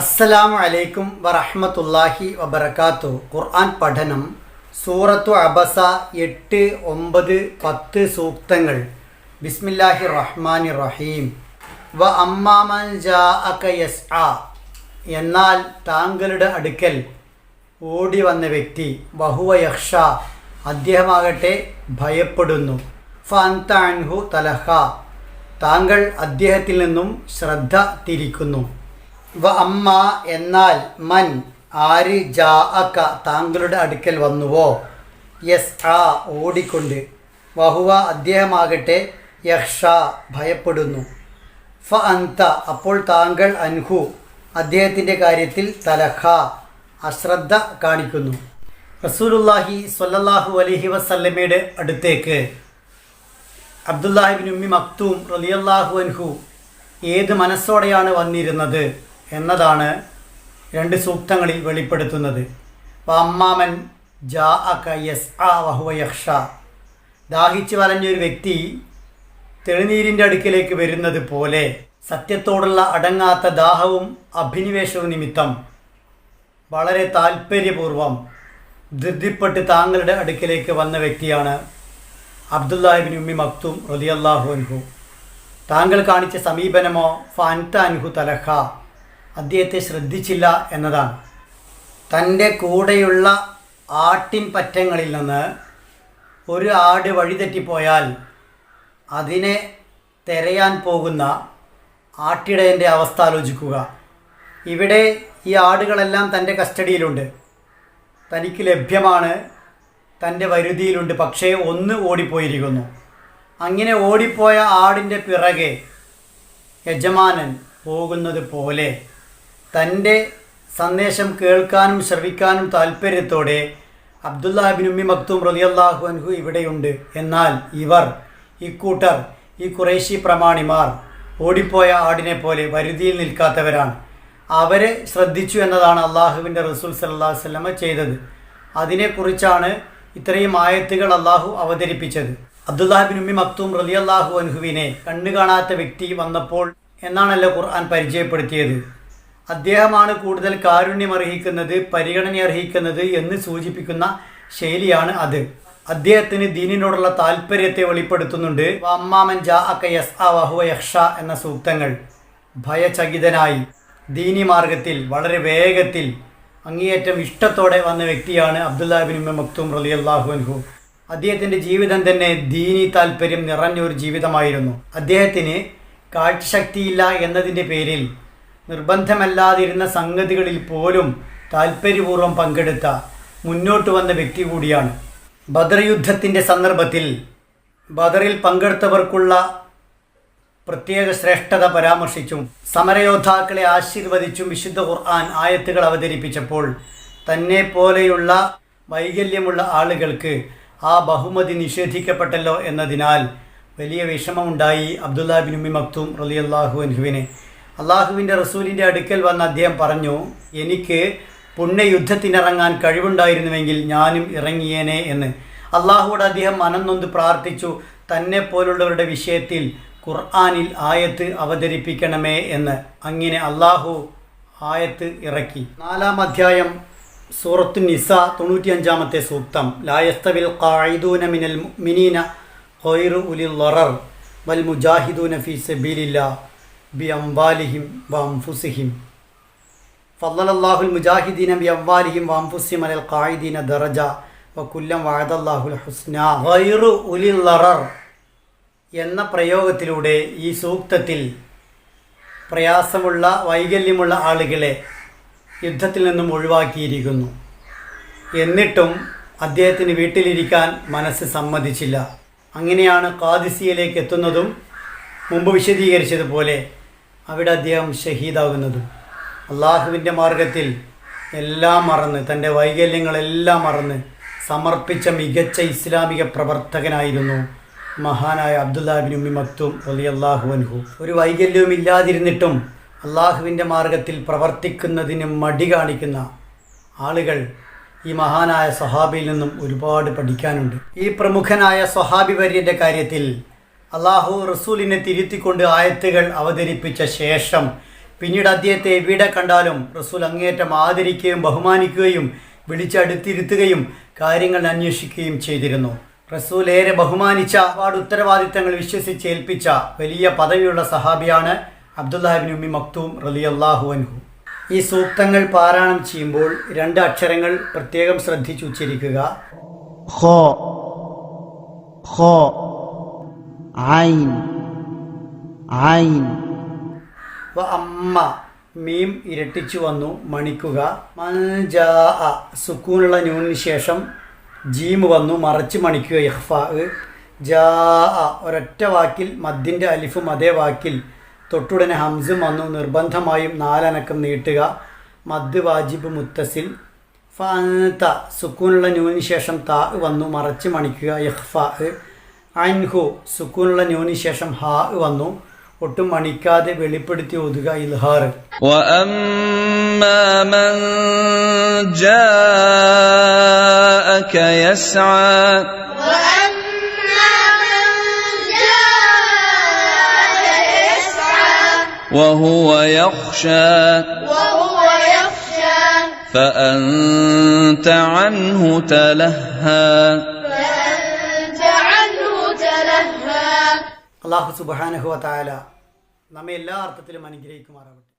അസ്സലാമു അലൈക്കും വറഹ്മത്തുള്ളാഹി വബറകാത്തു ഖുർആൻ പഠനം സൂറത്തു അബസ എട്ട് ഒമ്പത് പത്ത് സൂക്തങ്ങൾ. ബിസ്മില്ലാഹി റഹ്മാനി റഹീം. വ അമ്മാമൻ ജാഅക ആ എന്നാൽ താങ്കളുടെ അടുക്കൽ ഓടി വന്ന വ്യക്തി ബഹുവ യക്ഷ അദ്ദേഹമാകട്ടെ ഭയപ്പെടുന്നു. ഫാൻതാൻഹു തലഹ താങ്കൾ അദ്ദേഹത്തിൽ നിന്നും ശ്രദ്ധ തിരിക്കുന്നു. വ അമ്മ എന്നാൽ മൻ ആര് ജാ അക്ക താങ്കളുടെ അടുക്കൽ വന്നുവോ? യെസ് ആ ഓടിക്കൊണ്ട്. വഹുവ അദ്ദേഹമാകട്ടെ യഹ്ഷ ഭയപ്പെടുന്നു. ഫ അന്ത അപ്പോൾ താങ്കൾ അൻഹു. അദ്ദേഹത്തിന്റെ കാര്യത്തിൽ തലഹ അശ്രദ്ധ കാണിക്കുന്നു. റസൂലുല്ലാഹി സ്വല്ലല്ലാഹു അലഹി വസല്ലമയുടെ അടുത്തേക്ക്. അബ്ദുല്ലാഹിബിൻ ഉമ്മി മക്തൂം റലിയല്ലാഹു അൻഹു ഏത് മനസ്സോടെയാണ് വന്നിരുന്നത്? എന്നതാണ് രണ്ട് സൂക്തങ്ങളിൽ വെളിപ്പെടുത്തുന്നത്. അമ്മാമൻ ജാ അക യസ് ആ വഹുവ യക്ഷ ദാഹിച്ചു വലഞ്ഞൊരു വ്യക്തി തെളിനീരിന്റെ അടുക്കിലേക്ക് വരുന്നത് പോലെ സത്യത്തോടുള്ള അടങ്ങാത്ത ദാഹവും അഭിനിവേശവും നിമിത്തം വളരെ താല്പര്യപൂർവം ധൃതിപ്പെട്ട് താങ്കളുടെ അടുക്കിലേക്ക് വന്ന വ്യക്തിയാണ് അബ്ദുല്ലാഹിബിൻ ഉമ്മി മക്തും റതിയല്ലാഹു അൻഹു. താങ്കൾ കാണിച്ച സമീപനമോ ഫാൻത അൻഹു തലഹ അദ്ദേഹത്തെ ശ്രദ്ധിച്ചില്ല എന്നതാണ്. തന്റെ കൂടെയുള്ള ആട്ടിൻ പറ്റങ്ങളിൽ നിന്ന് ഒരു ആട് വഴിതെറ്റിപ്പോയാൽ അതിനെ തിരയാൻ പോകുന്ന ആട്ടിടയന്റെ അവസ്ഥ ആലോചിക്കുക. ഇവിടെ ഈ ആടുകളെല്ലാം തന്റെ കസ്റ്റഡിയിലുണ്ട്. തനിക്ക് ലഭ്യമാണ് തന്റെ വരുതിയിലുണ്ട് പക്ഷേ ഒന്ന് ഓടിപ്പോയിരിക്കുന്നു. അങ്ങനെ ഓടിപ്പോയ ആടിന്റെ പിറകെ യജമാനൻ പോകുന്നത് പോലെ തന്റെ സന്ദേശം കേൾക്കാനും ശ്രവിക്കാനും താല്പര്യത്തോടെ അബ്ദുല്ലാഹിബിൻ ഉമ്മി മക്തൂം റലിയല്ലാഹു അൻഹു ഇവിടെയുണ്ട്. എന്നാൽ ഇവർ ഇക്കൂട്ടർ ഈ കുറേശി പ്രമാണിമാർ ഓടിപ്പോയ ആടിനെ പോലെ വരുതിയിൽ നിൽക്കാത്തവരാണ്. അവരെ ശ്രദ്ധിച്ചു എന്നതാണ് അള്ളാഹുവിന്റെ റസൂൽ സല്ലാ വല്ലമ ചെയ്തത്. അതിനെക്കുറിച്ചാണ് ഇത്രയും ആയത്തുകൾ അള്ളാഹു അവതരിപ്പിച്ചത്. അബ്ദുല്ലാഹിബിൻ ഉമ്മി മക്തൂം റലിയല്ലാഹു അൻഹുവിനെ കണ്ണു കാണാത്ത വ്യക്തി വന്നപ്പോൾ എന്നാണല്ലോ ഖുർആൻ പരിചയപ്പെടുത്തിയത്? അദ്ദേഹമാണ് കൂടുതൽ കാരുണ്യം അർഹിക്കുന്നത് പരിഗണന അർഹിക്കുന്നത് എന്ന് സൂചിപ്പിക്കുന്ന ശൈലിയാണ് അത്. അദ്ദേഹത്തിന് ദീനിനോടുള്ള താല്പര്യത്തെ വെളിപ്പെടുത്തുന്നുണ്ട്. ജാ യസ് എന്ന സൂക്തങ്ങൾ ഭയചകിതനായി ദീനി മാർഗത്തിൽ വളരെ വേഗത്തിൽ അങ്ങേയറ്റം ഇഷ്ടത്തോടെ വന്ന വ്യക്തിയാണ് അബ്ദുല്ലാബിൻ ഉമ്മ മക്തൂം റലി അള്ളാഹു അൻഹു. അദ്ദേഹത്തിന്റെ ജീവിതം തന്നെ ദീനി താല്പര്യം നിറഞ്ഞൊരു ജീവിതമായിരുന്നു. അദ്ദേഹത്തിന് കാഴ്ചശക്തിയില്ല എന്നതിന്റെ പേരിൽ നിർബന്ധമല്ലാതിരുന്ന സംഗതികളിൽ പോലും താല്പര്യപൂർവം പങ്കെടുത്ത മുന്നോട്ട് വന്ന വ്യക്തി കൂടിയാണ്. ബദർ യുദ്ധത്തിന്റെ സന്ദർഭത്തിൽ ബദറിൽ പങ്കെടുത്തവർക്കുള്ള പ്രത്യേക ശ്രേഷ്ഠത പരാമർശിച്ചും. സമരയോദ്ധാക്കളെ ആശീർവദിച്ചും വിശുദ്ധ ഖുർആൻ ആയത്തുകൾ അവതരിപ്പിച്ചപ്പോൾ തന്നെ പോലെയുള്ള വൈകല്യമുള്ള ആളുകൾക്ക് ആ ബഹുമതി നിഷേധിക്കപ്പെട്ടല്ലോ എന്നതിനാൽ വലിയ വിഷമമുണ്ടായി അബ്ദുല്ലാ ബിൻ ഉമ്മി മക്തൂം റലിയല്ലാഹു അൻഹുവിന്. അള്ളാഹുവിന്റെ റസൂലിന്റെ അടുക്കൽ വന്ന് അദ്ദേഹം പറഞ്ഞു എനിക്ക് പുണ്യയുദ്ധത്തിനിറങ്ങാൻ കഴിവുണ്ടായിരുന്നുവെങ്കിൽ ഞാനും ഇറങ്ങിയേനെ എന്ന്. അള്ളാഹുവോട് അദ്ദേഹം മനംനൊന്ത് പ്രാർത്ഥിച്ചു തന്നെ പോലുള്ളവരുടെ വിഷയത്തിൽ ഖുർആാനിൽ ആയത്ത് അവതരിപ്പിക്കണമേ എന്ന്. അങ്ങനെ അള്ളാഹു ആയത്ത് ഇറക്കി. നാലാം അധ്യായം സൂറത്തു നിസ തൊണ്ണൂറ്റിയഞ്ചാമത്തെ സൂക്തം. ലായസ്തവിൽ ഖായിദൂന മിനൽ മിനീന ഖൈറു ഉലിൽ വൽ മുജാഹിദൂന ഫി സബീലില്ല ബി അംബാലിഹിം വ അംഫുസിഹിം ഫല്ലല്ലാഹുൽ മുജാഹിദീന ബി അംവാലിഹിം വ അംഫുസിഹിം അലൽ ഖായിദീന ദറജ. വക്കുല്ലം കുല്ലം വഅദല്ലാഹുൽ ഹുസ്ന. ഖൈറു ഉലിൽ ലറർ എന്ന പ്രയോഗത്തിലൂടെ ഈ സൂക്തത്തിൽ പ്രയാസമുള്ള വൈകല്യമുള്ള ആളുകളെ യുദ്ധത്തിൽ നിന്നും ഒഴിവാക്കിയിരിക്കുന്നു. എന്നിട്ടും അദ്ദേഹത്തിന് വീട്ടിലിരിക്കാൻ മനസ്സ് സമ്മതിച്ചില്ല. അങ്ങനെയാണ് കാദിസിയയിലേക്ക് എത്തുന്നതും മുമ്പ് വിശദീകരിച്ചതുപോലെ അവിടെ അദ്ദേഹം ഷഹീദാകുന്നത്. അള്ളാഹുവിന്റെ മാർഗത്തിൽ എല്ലാം മറന്ന് തന്റെ വൈകല്യങ്ങളെല്ലാം മറന്ന് സമർപ്പിച്ച മികച്ച ഇസ്ലാമിക പ്രവർത്തകനായിരുന്നു മഹാനായ അബ്ദുല്ലാബിൻ ഉമ്മി മക്തും അലി അള്ളാഹു അൻഹു. ഒരു വൈകല്യവും ഇല്ലാതിരുന്നിട്ടും അള്ളാഹുവിന്റെ മാർഗത്തിൽ പ്രവർത്തിക്കുന്നതിന് മടി കാണിക്കുന്ന ആളുകൾ ഈ മഹാനായ സ്വഹാബിയിൽ നിന്നും ഒരുപാട് പഠിക്കാനുണ്ട്. ഈ പ്രമുഖനായ സ്വഹാബി വര്യന്റെ കാര്യത്തിൽ അള്ളാഹു റസൂലിനെ തിരുത്തിക്കൊണ്ട് ആയത്തുകൾ അവതരിപ്പിച്ച ശേഷം പിന്നീട് അദ്ദേഹത്തെ എവിടെ കണ്ടാലും റസൂൽ അങ്ങേറ്റം ആദരിക്കുകയും ബഹുമാനിക്കുകയും വിളിച്ചടുത്തിരുത്തുകയും കാര്യങ്ങൾ അന്വേഷിക്കുകയും ചെയ്തിരുന്നു. റസൂൽ ഏറെ ബഹുമാനിച്ച ഒരുപാട് ഉത്തരവാദിത്തങ്ങൾ വിശ്വസിച്ച് ഏൽപ്പിച്ച വലിയ പദവിയുള്ള സഹാബിയാണ് അബ്ദുല്ലാഹിബിൻ ഉമ്മി മക്തൂം അള്ളാഹു അൻഹു. ഈ സൂക്തങ്ങൾ പാരായണം ചെയ്യുമ്പോൾ രണ്ട് അക്ഷരങ്ങൾ പ്രത്യേകം ശ്രദ്ധിച്ചു ആയിൻ ആയിൻ. അമ്മ മീം ഇരട്ടിച്ചു വന്നു മണിക്കുക. സുക്കൂനുള്ള ന്യൂനിന് ശേഷം ജീം വന്നു മറച്ച് മണിക്കുക ഇഹ്ഫാ. ജാ ഒരൊറ്റ വാക്കിൽ മദ്ദിന്റെ അലിഫും അതേ വാക്കിൽ. തൊട്ടുടനെ ഹംസും വന്നു നിർബന്ധമായും നാലനക്കം നീട്ടുക. മദ് വാജിബ് മുത്തസിൽ. ഫ സുക്കൂനുള്ള ന്യൂനിന് ശേഷം താ വന്നു മറച്ച് മണിക്കുക ഇഹ്ഫാ. അൻഹു സുക്കൂനുള്ള ന്യൂനിന് ശേഷം ഹാ വന്നു ഒട്ടും മണിക്കാതെ വെളിപ്പെടുത്തി ഒതുക ഇൽഹാർ واما من جاءك يسعى وأما من جاءك يسعى وهو يخشى وهو يخشى فانت عنه تلهى അള്ളാഹു സുബാനഹുവ തായാല നമ്മെ എല്ലാ അർത്ഥത്തിലും അനുഗ്രഹിക്കുമാറാവട്ടെ.